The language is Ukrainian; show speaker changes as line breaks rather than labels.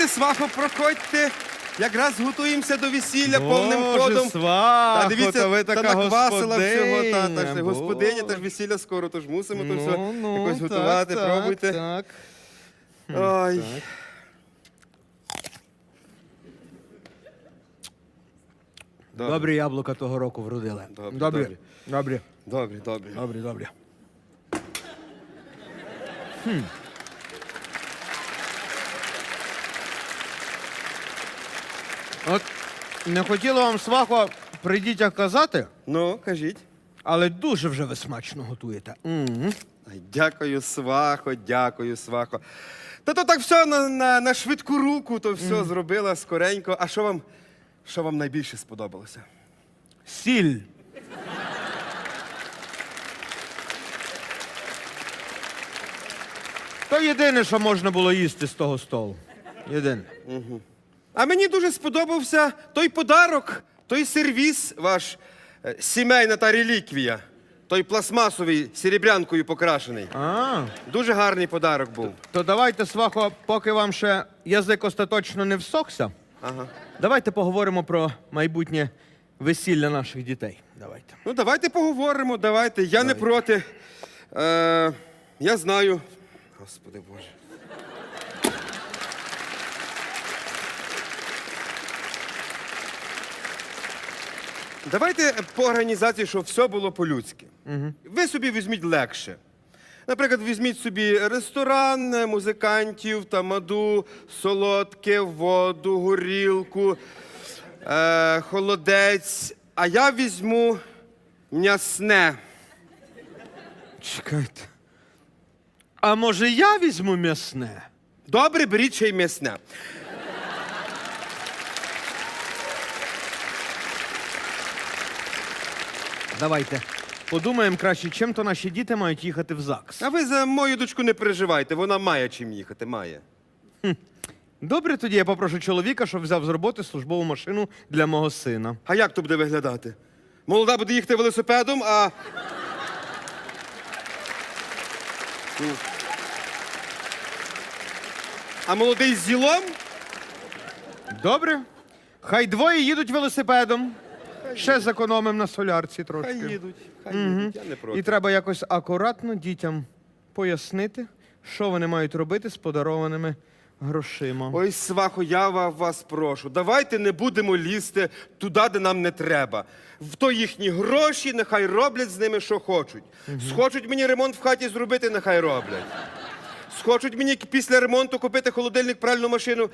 Проходьте, свахо, проходьте. Якраз готуємося до весілля повним
Боже,
ходом.
свахо,
Та дивіться,
та ви
та
така
наквасила всього, та, та ж
господиня,
господиня, та ж весілля скоро, тож мусимо то
Ну,
все
ну,
якось
так,
готувати,
так,
пробуйте.
Так.
Ой. Добре.
Добрі яблука того року вродили.
Добрі,
добрі.
добрі.
Добрі.
Добре, добре.
Добрі, добрі. Хм. От не хотіла вам свахо при дітях казати,
Ну, кажіть.
але дуже вже ви смачно готуєте.
Ай, Дякую, свахо, дякую, свахо. Та то так все на, на, на швидку руку, то все зробила скоренько. А що вам, що вам найбільше сподобалося?
Сіль. То єдине, що можна було їсти з того столу. Єдине.
А мені дуже сподобався той подарок, той сервіс ваш е, сімейна та реліквія. Той пластмасовий серебрянкою покрашений.
А,
Дуже гарний подарок був.
то давайте, свахо, поки вам ще язик остаточно не всохся,
Ага.
давайте поговоримо про майбутнє весілля наших дітей. Давайте.
Ну, давайте поговоримо, давайте. Я не проти. Е, я знаю. Господи Боже. Давайте по організації, щоб все було по-людськи. Ви собі візьміть легше. Наприклад, візьміть собі ресторан, музикантів, тамаду, солодке, воду, горілку, е, холодець. А я візьму м'ясне.
Чекайте. А може я візьму м'ясне?
Добре, беріть ще й м'ясне.
Давайте. Подумаємо краще, чим то наші діти мають їхати в ЗАГС.
А ви за мою дочку не переживайте, вона має чим їхати, має.
Добре, тоді я попрошу чоловіка, щоб взяв з роботи службову машину для мого сина.
А як то буде виглядати? Молода буде їхати велосипедом, а. Ну. А молодий з зілом?
Добре? Хай двоє їдуть велосипедом. Ще зекономимо на солярці трошки.
Хай їдуть, хай їдуть, я не проти.
І треба якось акуратно дітям пояснити, що вони мають робити з подарованими грошима.
Ой, свахо, я ва- вас прошу. Давайте не будемо лізти туди, де нам не треба. В то їхні гроші, нехай роблять з ними, що хочуть. Схочуть мені ремонт в хаті зробити, нехай роблять. Схочуть мені після ремонту купити холодильник, пральну машину,